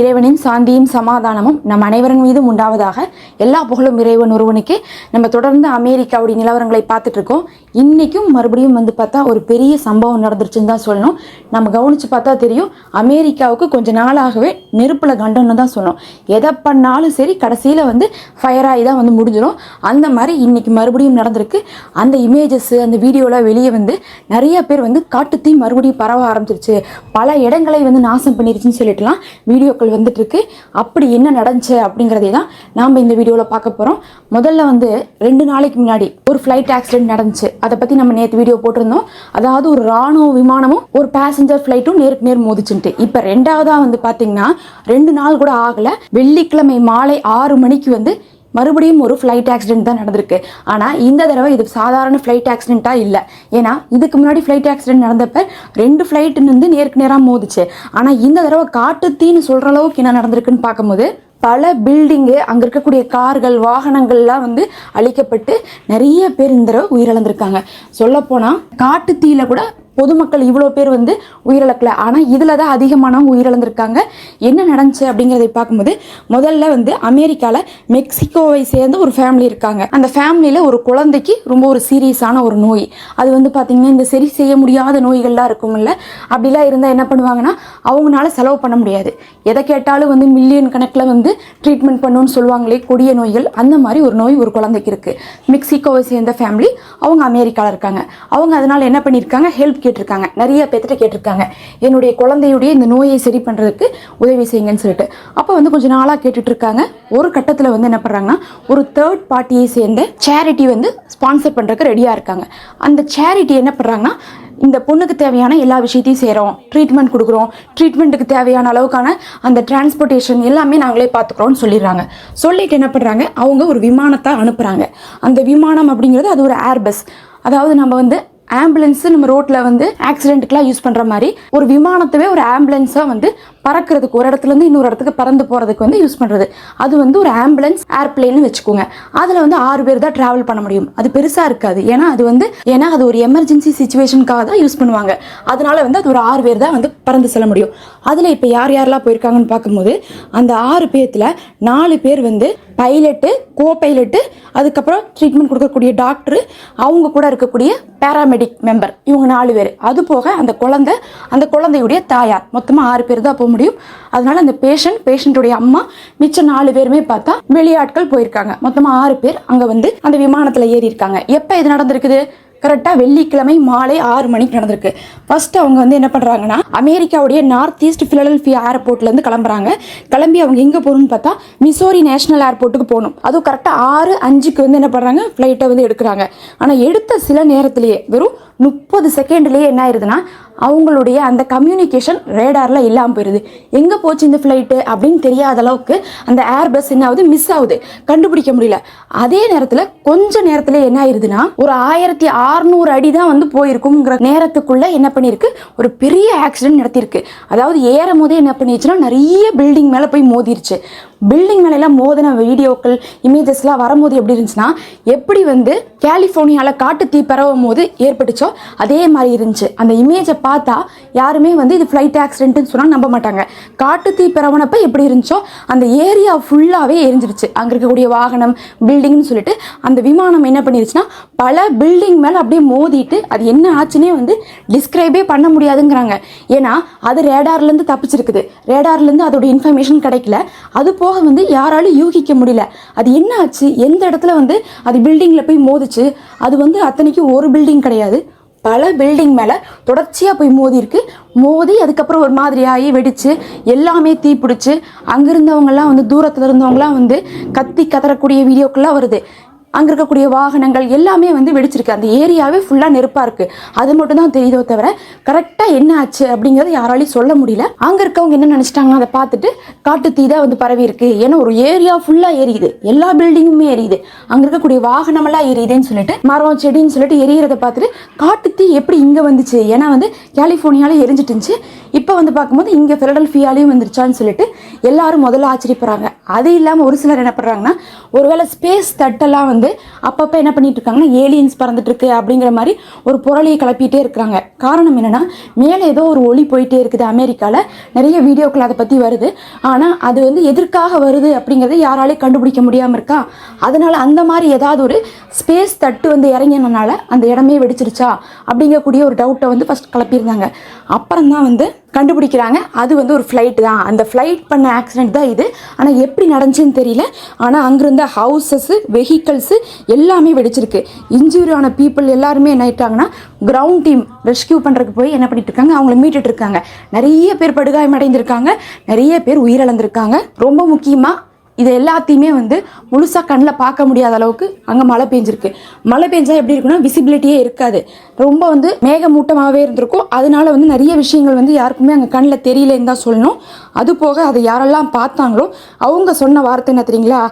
இறைவனின் சாந்தியும் சமாதானமும் நம் அனைவரின் மீதும் உண்டாவதாக எல்லா புகழும் இறைவன் ஒருவனுக்கு. நம்ம தொடர்ந்து அமெரிக்காவுடைய நிலவரங்களை பார்த்துட்டு இருக்கோம் இன்னைக்கும் மறுபடியும் வந்து பார்த்தா ஒரு பெரிய சம்பவம் நடந்துருச்சுன்னு தான் சொல்லணும். நம்ம கவனிச்சு பார்த்தா தெரியும் அமெரிக்காவுக்கு கொஞ்ச நாளாகவே நெருப்பில் கண்டம்னு தான் சொல்லணும் எதை பண்ணாலும் சரி கடைசியில் வந்து ஃபயர் ஆகி தான் வந்து முடிஞ்சிடும். அந்த மாதிரி இன்னைக்கு மறுபடியும் நடந்திருக்கு. அந்த இமேஜஸ் அந்த வீடியோலாம் வெளியே வந்து நிறைய பேர் வந்து காட்டுத்தீ மறுபடியும் பரவ ஆரம்பிச்சிருச்சு. பல இடங்களை வந்து நாசம் பண்ணிருச்சுன்னு சொல்லிட்டுலாம் வீடியோக்கள் வந்துட்டு இருக்கு அப்படி என்ன நடந்துச்சு அப்படிங்கிறதே தான் நாம் இந்த வீடியோவில் பார்க்க போகிறோம் முதல்ல வந்து ரெண்டு நாளைக்கு முன்னாடி ஒரு ஃப்ளைட் ஆக்சிடென்ட் நடந்துச்சு. அதை பற்றி நம்ம நேற்று வீடியோ போட்டிருந்தோம். அதாவது ஒரு ராணுவ விமானமும் ஒரு பேசஞ்சர் ஃப்ளைட்டும் நேருக்கு நேர் மோதிச்சுட்டு இப்போ ரெண்டாவதாக வந்து பார்த்தீங்கன்னா ரெண்டு நாள் கூட ஆகலை. வெள்ளிக்கிழமை மாலை ஆறு மணிக்கு வந்து மறுபடியும் ஒரு ஃப்ளைட் ஆக்சிடென்ட் தான் நடந்திருக்கு. ஆனால் இந்த தடவை இது சாதாரண ஃப்ளைட் ஆக்சிடென்ட்டாக இல்லை. ஏன்னா இதுக்கு முன்னாடி ஃப்ளைட் ஆக்சிடென்ட் நடந்தப்ப ரெண்டு ஃப்ளைட்டுன்னு வந்து நேருக்கு நேராக மோதிச்சு. ஆனால் இந்த தடவை காட்டுத்தீன்னு சொல்கிற அளவுக்கு என்ன நடந்திருக்குன்னு பார்க்கும்போது பல பில்டிங்கு அங்கே இருக்கக்கூடிய கார்கள் வாகனங்கள்லாம் வந்து அழிக்கப்பட்டு நிறைய பேர் இந்த தடவை உயிரிழந்திருக்காங்க. சொல்லப்போனால் காட்டுத்தீயில கூட பொதுமக்கள் இவ்வளோ பேர் வந்து உயிரிழக்கல. ஆனால் இதில் தான் அதிகமானவங்க உயிரிழந்திருக்காங்க. என்ன நடந்துச்சு அப்படிங்கிறதை பார்க்கும்போது முதல்ல வந்து அமெரிக்காவில் மெக்சிகோவை சேர்ந்த ஒரு ஃபேமிலி இருக்காங்க. அந்த ஃபேமிலியில் ஒரு குழந்தைக்கு ரொம்ப ஒரு சீரியஸான ஒரு நோய். அது வந்து பார்த்திங்கன்னா இந்த சரி செய்ய முடியாத நோய்கள்லாம் இருக்கும்ல அப்படிலாம் இருந்தால் என்ன பண்ணுவாங்கன்னா அவங்களால செலவு பண்ண முடியாது. எதை கேட்டாலும் வந்து மில்லியன் கணக்கில் வந்து ட்ரீட்மெண்ட் பண்ணணும்னு சொல்லுவாங்களே கொடிய நோய்கள் அந்த மாதிரி ஒரு நோய் ஒரு குழந்தைக்கு இருக்குது மெக்சிகோவை சேர்ந்த ஃபேமிலி அவங்க அமெரிக்காவில் இருக்காங்க. அவங்க அதனால் என்ன பண்ணியிருக்காங்க? ஹெல்ப் கேட்டிருக்காங்க. நிறைய பேர்த்திட்ட கேட்டிருக்காங்க. என்னுடைய குழந்தையுடைய இந்த நோயை சரி பண்ணுறதுக்கு உதவி செய்யுங்கன்னு சொல்லிட்டு. அப்போ வந்து கொஞ்சம் நாளாக கேட்டுட்டு இருக்காங்க ஒரு கட்டத்தில் வந்து என்ன பண்ணுறாங்கன்னா ஒரு தேர்ட் பார்ட்டியை சேர்ந்த சேரிட்டி வந்து ஸ்பான்சர் பண்ணுறதுக்கு ரெடியாக இருக்காங்க. அந்த சேரிட்டி என்ன பண்ணுறாங்கன்னா இந்த பொண்ணுக்கு தேவையான எல்லா விஷயத்தையும் செய்கிறோம் ட்ரீட்மெண்ட் கொடுக்குறோம். ட்ரீட்மெண்ட்டுக்கு தேவையான அளவுக்கான அந்த டிரான்ஸ்போர்ட்டேஷன் எல்லாமே நாங்களே பார்த்துக்குறோம்னு சொல்லிடுறாங்க. சொல்லிட்டு என்ன பண்ணுறாங்க அவங்க ஒரு விமானத்தை அனுப்புகிறாங்க அந்த விமானம் அப்படிங்கிறது அது ஒரு ஏர்பஸ் அதாவது நம்ம வந்து ஆம்புலன்ஸ் நம்ம ரோட்டில் வந்து ஆக்சிடென்ட்டுக்கெலாம் யூஸ் பண்ணுற மாதிரி ஒரு விமானத்தவே ஒரு ஆம்புலன்ஸாக வந்து பறக்கிறதுக்கு ஒரு இடத்துல இருந்து இன்னொரு இடத்துக்கு பறந்து போகிறதுக்கு வந்து யூஸ் பண்ணுறது அது வந்து ஒரு ஆம்புலன்ஸ் ஏர்பிளேன்னு வச்சுக்கோங்க. அதில் வந்து ஆறு பேர் தான் ட்ராவல் பண்ண முடியும். அது பெருசாக இருக்காது. ஏன்னா அது வந்து ஏன்னா அது ஒரு எமர்ஜென்சி சுச்சுவேஷனுக்காக தான் யூஸ் பண்ணுவாங்க. அதனால வந்து அது ஒரு ஆறு பேர் தான் வந்து பறந்து செல்ல முடியும். அதில் இப்போ யார் யாரெல்லாம் போயிருக்காங்கன்னு பார்க்கும்போது அந்த ஆறு பேர்த்தில் நாலு பேர் வந்து பைலட்டு கோ பைலட்டு அதுக்கப்புறம் ட்ரீட்மெண்ட் கொடுக்கக்கூடிய டாக்டர் அவங்க கூட இருக்கக்கூடிய பேராமெடிக் மெம்பர் இவங்க நாலு பேர். அது போக அந்த குழந்தை அந்த குழந்தையுடைய தாயார். மொத்தமாக ஆறு பேர் தான் போக முடியும். அதனால அந்த பேஷண்ட் பேஷண்ட்டுடைய அம்மா மிச்சம் நாலு பேருமே பார்த்தா வெளியாட்கள் போயிருக்காங்க. மொத்தமாக ஆறு பேர் அங்கே வந்து அந்த விமானத்தில் ஏறி இருக்காங்க எப்போ இது நடந்திருக்குது? கரெக்டாக வெள்ளிக்கிழமை மாலை ஆறு மணிக்கு நடந்திருக்கு. ஃபஸ்ட்டு அவங்க வந்து என்ன பண்ணுறாங்கன்னா அமெரிக்காவுடைய நார்த் ஈஸ்ட் ஃபிலடெல்ஃபியா ஏர்போர்ட்லேருந்து கிளம்புறாங்க. கிளம்பி அவங்க எங்கே போகணும்னு பார்த்தா மிசோரி நேஷனல் ஏர்போர்ட்டுக்கு போகணும். அதுவும் கரெக்டாக ஆறு அஞ்சுக்கு வந்து என்ன பண்ணுறாங்க ஃப்ளைட்டை வந்து எடுக்கிறாங்க. ஆனால் எடுத்த சில நேரத்திலேயே வெறும் முப்பது செகண்ட்லேயே என்ன ஆயிருதுன்னா அவங்களுடைய அந்த கம்யூனிகேஷன் ரேடாரில் இல்லாமல் போயிடுது எங்கே போச்சு இந்த ஃப்ளைட்டு அப்படின்னு தெரியாத அளவுக்கு அந்த ஏர் பஸ் என்ன ஆகுது மிஸ் ஆகுது. கண்டுபிடிக்க முடியல. அதே நேரத்தில் கொஞ்ச நேரத்தில் என்ன ஆயிருதுன்னா ஒரு ஆயிரத்தி அறுநூறு அடி தான் வந்து போயிருக்குங்கிற நேரத்துக்குள்ள என்ன பண்ணியிருக்கு? ஒரு பெரிய ஆக்சிடென்ட் நடத்தியிருக்கு. அதாவது ஏறும் போதே என்ன பண்ணிடுச்சுன்னா நிறைய பில்டிங் மேலே போய் மோதிருச்சு. பில்டிங் மேலெல்லாம் மோதின வீடியோக்கள் இமேஜஸ்லாம் வரும்போது எப்படி இருந்துச்சுன்னா எப்படி வந்து கலிஃபோர்னியாவில் காட்டு தீ பரவும் போது ஏற்பட்டுச்சோ அதே மாதிரி இருந்துச்சு. அந்த இமேஜை பார்த்தா யாருமே வந்து இது ஃப்ளைட் ஆக்சிடென்ட்னு சொன்னால் நம்ப மாட்டாங்க. காட்டு தீ பரவனப்ப எப்படி இருந்துச்சோ அந்த ஏரியா ஃபுல்லாகவே எரிஞ்சிருச்சு. அங்கே இருக்கக்கூடிய வாகனம் பில்டிங்னு சொல்லிட்டு அந்த விமானம் என்ன பண்ணிருச்சுன்னா பல பில்டிங் மேலே அப்படியே மோதிட்டு அது என்ன ஆச்சுன்னே வந்து டிஸ்கிரைபே பண்ண முடியாதுங்கிறாங்க. ஏன்னா அது ரேடார்லேருந்து தப்பிச்சிருக்குது. ரேடார்லேருந்து அதோட இன்ஃபர்மேஷன் கிடைக்கல. அது போக வந்து யாராலும் யூகிக்க முடியல. அது என்ன ஆச்சு? எந்த இடத்துல வந்து அது பில்டிங்கில் போய் மோதிச்சு? அது வந்து அத்தனைக்கும் ஒரு பில்டிங் கிடையாது. பல பில்டிங் மேலே தொடர்ச்சியாக போய் மோதி இருக்கு மோதி அதுக்கப்புறம் ஒரு மாதிரி ஆகி வெடிச்சு எல்லாமே தீ பிடிச்சி அங்கே இருந்தவங்கலாம் வந்து தூரத்தில் இருந்தவங்கலாம் வந்து கத்தி கதறக்கூடிய வீடியோக்கெல்லாம் வருது. அங்கே இருக்கக்கூடிய வாகனங்கள் எல்லாமே வந்து வெடிச்சிருக்கு. அந்த ஏரியாவே ஃபுல்லாக நெருப்பாக இருக்குது அது மட்டும் தான் தெரியுதோ தவிர கரெக்டாக என்ன ஆச்சு அப்படிங்கிறத யாராலையும் சொல்ல முடியல. அங்கே இருக்கவங்க என்ன நினச்சிட்டாங்கன்னா அதை பார்த்துட்டு காட்டு தீ தான் வந்து பரவி இருக்கு. ஏன்னா ஒரு ஏரியா ஃபுல்லாக எரியுது. எல்லா பில்டிங்குமே எரியுது. அங்கே இருக்கக்கூடிய வாகனமெல்லாம் எரியுதுன்னு சொல்லிட்டு மரம் செடின்னு சொல்லிட்டு எரியறத பார்த்துட்டு காட்டு தீ எப்படி இங்கே வந்துச்சு? ஏன்னா வந்து கலிஃபோர்னியாவில் எரிஞ்சிட்டு இருந்துச்சு. இப்போ வந்து பார்க்கும்போது இங்கே ஃபிலடல்ஃபியாலையும் வந்துருச்சான்னு சொல்லிட்டு எல்லாரும் முதல்ல ஆச்சரியப்படுறாங்க. அது இல்லாமல் ஒரு சிலர் என்ன பண்ணுறாங்கன்னா ஒருவேளை ஸ்பேஸ் தட்டெல்லாம் வந்து வந்து அப்பப்போ என்ன பண்ணிட்டு இருக்காங்கன்னா ஏலியன்ஸ் பறந்துட்டு இருக்கு அப்படிங்கிற மாதிரி ஒரு புரளியை கிளப்பிட்டே இருக்கிறாங்க. காரணம் என்னன்னா மேலே ஏதோ ஒரு ஒளி போயிட்டே இருக்குது அமெரிக்காவில் நிறைய வீடியோக்கள் அதை பற்றி வருது. ஆனால் அது வந்து எதற்காக வருது அப்படிங்கிறத யாராலையும் கண்டுபிடிக்க முடியாமல் இருக்கா? அதனால அந்த மாதிரி ஏதாவது ஒரு ஸ்பேஸ் தட்டு வந்து இறங்கினனால அந்த இடமே வெடிச்சிருச்சா? அப்படிங்கக்கூடிய ஒரு டவுட்டை வந்து ஃபஸ்ட் கிளப்பியிருந்தாங்க. அப்புறம் தான் வந்து கண்டுபிடிக்கிறாங்க. அது வந்து ஒரு ஃப்ளைட் தான். அந்த ஃப்ளைட் பண்ண ஆக்சிடெண்ட் தான் இது. ஆனால் எப்படி நடந்துச்சுன்னு தெரியல. ஆனால் அங்கிருந்த ஹவுசஸ்ஸு வெஹிக்கல்ஸு எல்லாமே வெடிச்சிருக்கு. இன்ஜூரி ஆன பீப்புள் எல்லாருமே என்ன ஆயிட்டாங்கன்னா கிரவுண்ட் டீம் ரெஸ்கியூ பண்ணுறதுக்கு போய் என்ன பண்ணிட்டு இருக்காங்க? அவங்கள மீட்டுட்டு இருக்காங்க. நிறைய பேர் படுகாயம் அடைந்திருக்காங்க நிறைய பேர் உயிரிழந்திருக்காங்க. ரொம்ப முக்கியமாக இது எல்லாத்தையுமே வந்து முழுசாக கண்ணில் பார்க்க முடியாத அளவுக்கு அங்கே மழை பெஞ்சிருக்கு. மழை பெஞ்சா எப்படி இருக்குன்னா விசிபிலிட்டியே இருக்காது. ரொம்ப வந்து மேகமூட்டமாகவே இருந்திருக்கும். அதனால வந்து நிறைய விஷயங்கள் வந்து யாருக்குமே அங்கே கண்ணில் தெரியலன்னு தான் சொல்லணும். அது போக அதை யாரெல்லாம் பார்த்தாங்களோ அவங்க சொன்ன வார்த்தை என்ன தெரியுங்களா?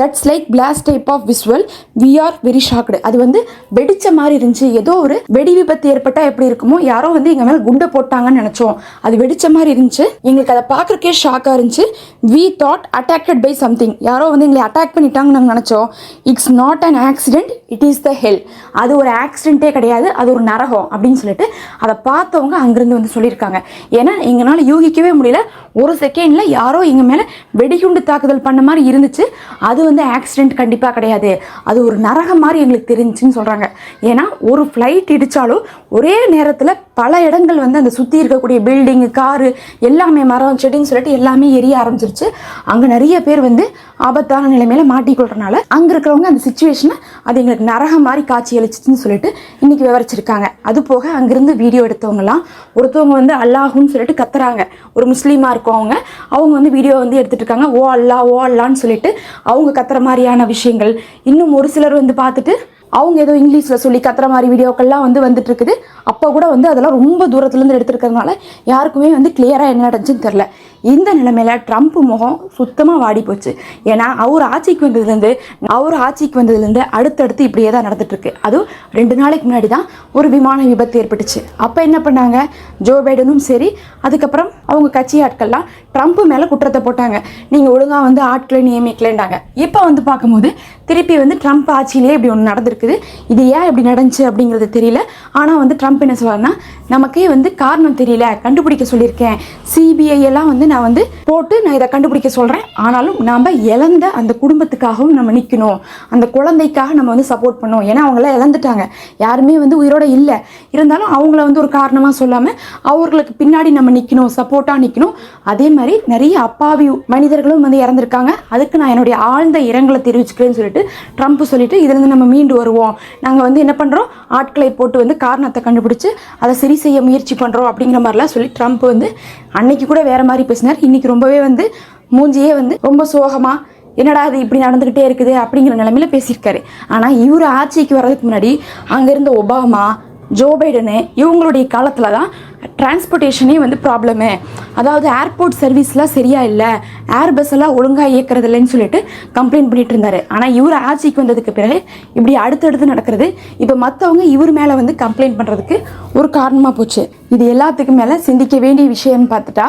That's like blast type of visual we are very shocked அது வந்து வெடிச்ச மாதிரி இருந்துச்சு. ஏதோ ஒரு வெடி விபத்து ஏற்பட்டால் எப்படி இருக்குமோ யாரோ வந்து எங்கள் மேலே குண்டை போட்டாங்கன்னு நினச்சோம். அது வெடிச்ச மாதிரி இருந்துச்சு. எங்களுக்கு அதை பார்க்குறக்கே ஷாக்காக இருந்துச்சு. We thought attacked by something யாரோ வந்து எங்களை அட்டாக் பண்ணிட்டாங்கன்னு நாங்கள் நினச்சோம். It's not an accident it is the hell அது ஒரு ஆக்சிடென்ட்டே கிடையாது. அது ஒரு நரகம் அப்படின்னு சொல்லிட்டு அதை பார்த்தவங்க அங்கிருந்து வந்து சொல்லியிருக்காங்க. ஏன்னா எங்களால் யூகிக்கவே முடியல. ஒரு செகண்டில் யாரோ எங்கள் மேலே வெடிகுண்டு தாக்குதல் பண்ண மாதிரி இருந்துச்சு. அது வந்து ஆக்சிடென்ட் கண்டிப்பாக கிடையாது. அது ஒரு நரகம் மாதிரி எங்களுக்கு தெரிஞ்சுன்னு சொல்கிறாங்க ஏன்னா ஒரு ஃப்ளைட் இடித்தாலும் ஒரே நேரத்தில் பல இடங்கள் வந்து அந்த சுற்றி இருக்கக்கூடிய பில்டிங்கு காரு எல்லாமே மரம் செடின்னு சொல்லிட்டு எல்லாமே எரிய ஆரம்பிச்சிருச்சு. அங்கே நிறைய பேர் வந்து ஆபத்தான நிலைமையில மாட்டிக்கொள்றனால அங்கே இருக்கிறவங்க அந்த சுச்சுவேஷனை அது எங்களுக்கு நரகம் மாதிரி காட்சி அளிச்சிச்சுன்னு சொல்லிட்டு இன்னைக்கு விவரிச்சிருக்காங்க. அது போக அங்கேருந்து வீடியோ எடுத்தவங்கலாம் ஒருத்தவங்க வந்து அல்லாஹுன்னு சொல்லிட்டு கத்துறாங்க. ஒரு முஸ்லீமாக இருக்கவங்க அவங்க வந்து வீடியோ வந்து எடுத்துட்டு இருக்காங்க. ஓ அல்லா ஓ அல்லான்னு சொல்லிட்டு அவங்க கத்துற மாதிரியான விஷயங்கள். இன்னும் ஒரு சிலர் வந்து பார்த்துட்டு அவங்க ஏதோ இங்கிலீஷில் சொல்லி கத்துற மாதிரி வீடியோக்கள்லாம் வந்து வந்துட்டு இருக்குது அப்போ கூட வந்து அதெல்லாம் ரொம்ப தூரத்துலேருந்து எடுத்துருக்கிறதுனால யாருக்குமே வந்து கிளியராக என்ன நடந்துச்சுன்னு தெரில இந்த நிலைமையில் ட்ரம்ப் முகம் சுத்தமாக வாடி போச்சு ஏன்னா அவர் ஆட்சிக்கு வந்ததுலேருந்து அவர் ஆட்சிக்கு வந்ததுலேருந்து அடுத்தடுத்து இப்படியே தான் நடந்துகிட்ருக்கு அதுவும் ரெண்டு நாளைக்கு முன்னாடி தான் ஒரு விமான விபத்து ஏற்பட்டுச்சு. அப்போ என்ன பண்ணாங்க? ஜோ பைடனும் சரி அதுக்கப்புறம் அவங்க கட்சி ஆட்கள்லாம் ட்ரம்ப் மேலே குற்றத்தை போட்டாங்க. நீங்கள் ஒழுங்காக வந்து ஆட்களை நியமிக்கலைன்றாங்க இப்போ வந்து பார்க்கும்போது திருப்பி வந்து ட்ரம்ப் ஆட்சியிலே இப்படி ஒன்று நடந்திருக்குது. இது ஏன் இப்படி நடந்துச்சு அப்படிங்கிறது தெரியல. ஆனால் வந்து ட்ரம்ப் என்ன சொல்றாருன்னா நமக்கே வந்து காரணம் தெரியல கண்டுபிடிக்க சொல்லியிருக்கேன். சிபிஐ எல்லாம் வந்து நான் வந்து போட்டு நான் இதை கண்டுபிடிக்க சொல்கிறேன் ஆனாலும் நாம் இழந்த அந்த குடும்பத்துக்காகவும் நம்ம நிற்கணும் அந்த குழந்தைக்காக நம்ம வந்து சப்போர்ட் பண்ணணும். ஏன்னா அவங்களாம் இழந்துட்டாங்க. யாருமே வந்து உயிரோட இல்லை. இருந்தாலும் அவங்கள வந்து ஒரு காரணமாக சொல்லாமல் அவர்களுக்கு பின்னாடி நம்ம நிற்கணும் சப்போர்ட்டாக நிற்கணும் அதே மாதிரி நிறைய அப்பாவி மனிதர்களும் வந்து இறந்துருக்காங்க. அதுக்கு நான் என்னுடைய ஆழ்ந்த இரங்கலை தெரிவிச்சுக்கிறேன்னு சொல்லிட்டு ட்ரம்ப் சொல்லிட்டு இதுலேருந்து நம்ம மீண்டு வருவோம். நாங்கள் வந்து என்ன பண்ணுறோம் ஆட்களை போட்டு வந்து காரணத்தை கண்டுபிடிச்சு அதை சரி செய்ய முயற்சி பண்ணுறோம் அப்படிங்கிற மாதிரிலாம் சொல்லி ட்ரம்ப் வந்து அன்னைக்கு கூட வேற மாதிரி லிஸ்னர் இன்னைக்கு ரொம்பவே வந்து மூஞ்சியே வந்து ரொம்ப சோகமாக என்னடா இது இப்படி நடந்துக்கிட்டே இருக்குது அப்படிங்கிற நிலைமையில பேசியிருக்காரு. ஆனால் இவர் ஆட்சிக்கு வர்றதுக்கு முன்னாடி அங்கே இருந்த ஒபாமா ஜோ பைடனு இவங்களுடைய காலத்தில் தான் டிரான்ஸ்போர்ட்டேஷனே வந்து ப்ராப்ளமு அதாவது ஏர்போர்ட் சர்வீஸ்லாம் சரியாக இல்லை ஏர் பஸ் எல்லாம் ஒழுங்காக இயக்கிறது இல்லைன்னு சொல்லிட்டு கம்ப்ளைண்ட் பண்ணிட்டு இருந்தாரு. ஆனால் இவர் ஆட்சிக்கு வந்ததுக்கு பிறகு இப்படி அடுத்தடுத்து நடக்கிறது இப்போ மற்றவங்க இவர் மேலே வந்து கம்ப்ளைண்ட் பண்ணுறதுக்கு ஒரு காரணமாக போச்சு. இது எல்லாத்துக்கும் மேலே சிந்திக்க வேண்டிய விஷயம்னு பார்த்துட்டா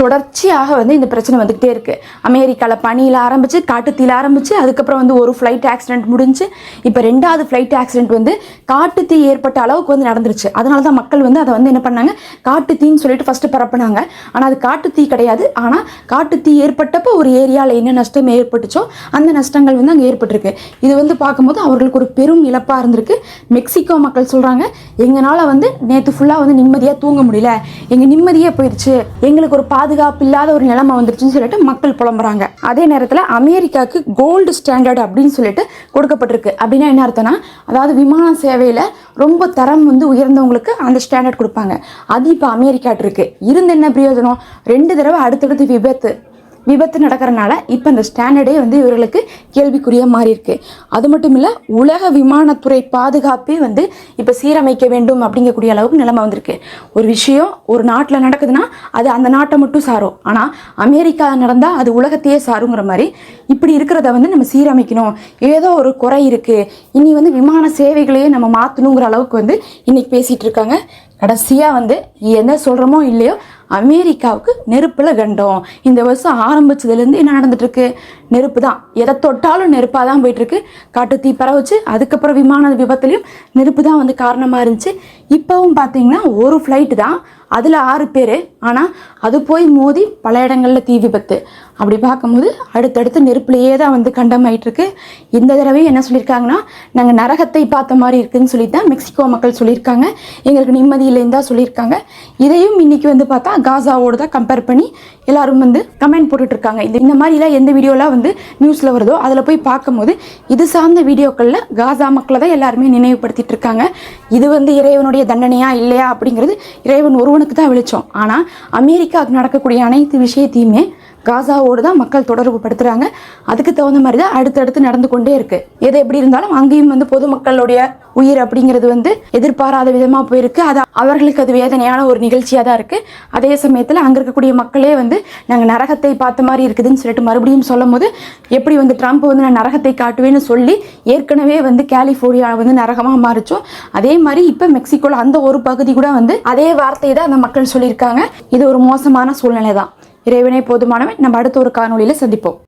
தொடர்ச்சியாக வந்து இந்த பிரச்சனை வந்துக்கிட்டே இருக்குது அமெரிக்காவில் பனியில் ஆரம்பித்து காட்டுத்தீயில் ஆரம்பித்து அதுக்கப்புறம் வந்து ஒரு ஃப்ளைட் ஆக்சிடென்ட் முடிஞ்சு இப்போ ரெண்டாவது ஃப்ளைட் ஆக்சிடென்ட் வந்து காட்டுத்தீ ஏற்பட்ட அளவுக்கு வந்து நடந்துருச்சு. அதனால தான் மக்கள் வந்து அதை வந்து என்ன பண்ணாங்க? காட்டுத்தீன்னு சொல்லிட்டு ஃபஸ்ட்டு பரப்புனாங்க. ஆனால் அது காட்டுத்தீ கிடையாது. ஆனால் காட்டுத்தீ ஏற்பட்டப்போ ஒரு ஏரியாவில் என்ன நஷ்டம் ஏற்பட்டுச்சோ அந்த நஷ்டங்கள் வந்து அங்கே ஏற்பட்டிருக்கு. இது வந்து பார்க்கும்போது அவர்களுக்கு ஒரு பெரும் இழப்பாக இருந்திருக்கு. மெக்சிகோ மக்கள் சொல்கிறாங்க எங்களால் வந்து நேற்று ஃபுல்லாக வந்து நிம்மதியாக தூங்க முடியல. எங்கள் நிம்மதியாக போயிடுச்சு எங்களுக்கு ஒரு பா இல்லாத ஒரு நிலைமை வந்துருச்சுன்னு சொல்லிட்டு மக்கள் புலம்புறாங்க. அதே நேரத்தில் அமெரிக்காவுக்கு கோல்டு ஸ்டாண்டர்ட் அப்படின்னு சொல்லிட்டு கொடுக்கப்பட்டிருக்கு. அப்படின்னா என்ன அர்த்தம்னா அதாவது விமான சேவையில் ரொம்ப தரம் வந்து உயர்ந்தவங்களுக்கு அந்த ஸ்டாண்டர்ட் கொடுப்பாங்க. அது இப்போ அமெரிக்காட்டு இருக்கு இருந்து என்ன பிரயோஜனம்? ரெண்டு தடவை அடுத்தடுத்து விபத்து. விபத்து நடக்கிறனால இப்போ இந்த ஸ்டாண்டர்டே வந்து இவர்களுக்கு கேள்விக்குரிய மாறி இருக்கு அது மட்டும் இல்லை உலக விமானத்துறை பாதுகாப்பே வந்து இப்போ சீரமைக்க வேண்டும் அப்படிங்கக்கூடிய அளவுக்கு நிலைமை வந்திருக்கு. ஒரு விஷயம் ஒரு நாட்டில் நடக்குதுன்னா அது அந்த நாட்டை மட்டும் சாரும். ஆனால் அமெரிக்கா நடந்தால் அது உலகத்தையே சாருங்கிற மாதிரி இப்படி இருக்கிறத வந்து நம்ம சீரமைக்கணும். ஏதோ ஒரு குறை இருக்கு. இனி வந்து விமான சேவைகளையே நம்ம மாற்றணுங்கிற அளவுக்கு வந்து இன்னைக்கு பேசிகிட்டு இருக்காங்க. கடைசியாக வந்து என்ன சொல்கிறோமோ இல்லையோ அமெரிக்காவுக்கு நெருப்பில் கண்டோம். இந்த வருஷம் ஆரம்பிச்சதுலேருந்து என்ன நடந்துட்டுருக்கு? நெருப்பு தான். எதை தொட்டாலும் நெருப்பாக தான் போயிட்டு இருக்கு காட்டுத்தீ பரவச்சு. அதுக்கப்புறம் விமான விபத்துலேயும் நெருப்பு தான் வந்து காரணமாக இருந்துச்சு. இப்போவும் பார்த்தீங்கன்னா ஒரு ஃப்ளைட்டு தான். அதில் ஆறு பேர். ஆனால் அது போய் மோதி பல இடங்களில் தீ விபத்து. அப்படி பார்க்கும்போது அடுத்தடுத்து நெருப்புலையே தான் வந்து கண்டமாயிட்டிருக்கு. இந்த தடவையும் என்ன சொல்லியிருக்காங்கன்னா நாங்கள் நரகத்தை பார்த்த மாதிரி இருக்குதுன்னு சொல்லி தான் மெக்சிகோ மக்கள் சொல்லியிருக்காங்க. எங்களுக்கு நிம்மதி இல்லைன்னு தான் சொல்லியிருக்காங்க. இதையும் இன்னைக்கு வந்து பார்த்தா காசாவோடு தான் கம்பேர் பண்ணி எல்லாரும் வந்து கமெண்ட் போட்டுட்டு இருக்காங்க இந்த இந்த மாதிரிலாம் எந்த வீடியோலாம் வந்து நியூஸில் வருதோ அதில் போய் பார்க்கும்போது இது சார்ந்த வீடியோக்களில் காசா மக்களை தான் எல்லாருமே நினைவுபடுத்திட்டு இருக்காங்க இது வந்து இறைவனுடைய தண்டனையா இல்லையா அப்படிங்கிறது இறைவன் ஒருவனுக்கு தான் வெளிச்சம். ஆனால் அமெரிக்காவுக்கு நடக்கக்கூடிய அனைத்து விஷயத்தையுமே காசாவோடு தான் மக்கள் தொடர்பு படுத்துகிறாங்க அதுக்கு தகுந்த மாதிரி தான் அடுத்தடுத்து நடந்து கொண்டே இருக்குது எது எப்படி இருந்தாலும் அங்கேயும் வந்து பொதுமக்களுடைய உயிர் அப்படிங்கிறது வந்து எதிர்பாராத விதமாக போயிருக்கு. அது அவர்களுக்கு அது வேதனையான ஒரு நிகழ்ச்சியாக தான் இருக்குது அதே சமயத்தில் அங்கே இருக்கக்கூடிய மக்களே வந்து நாங்கள் நரகத்தை பார்த்த மாதிரி இருக்குதுன்னு சொல்லிட்டு மறுபடியும் சொல்லும் போது எப்படி வந்து ட்ரம்ப் வந்து நான் நரகத்தை காட்டுவேன்னு சொல்லி ஏற்கனவே வந்து கலிஃபோர்னியா வந்து நரகமாக மாறிச்சோ அதே மாதிரி இப்போ மெக்சிகோவில் அந்த ஒரு பகுதி கூட வந்து அதே வார்த்தையை தான் அந்த மக்கள் சொல்லியிருக்காங்க. இது ஒரு மோசமான சூழ்நிலை தான் இறைவனை போதுமானவன். நம்ம அடுத்த ஒரு காணொலியில் சந்திப்போம்.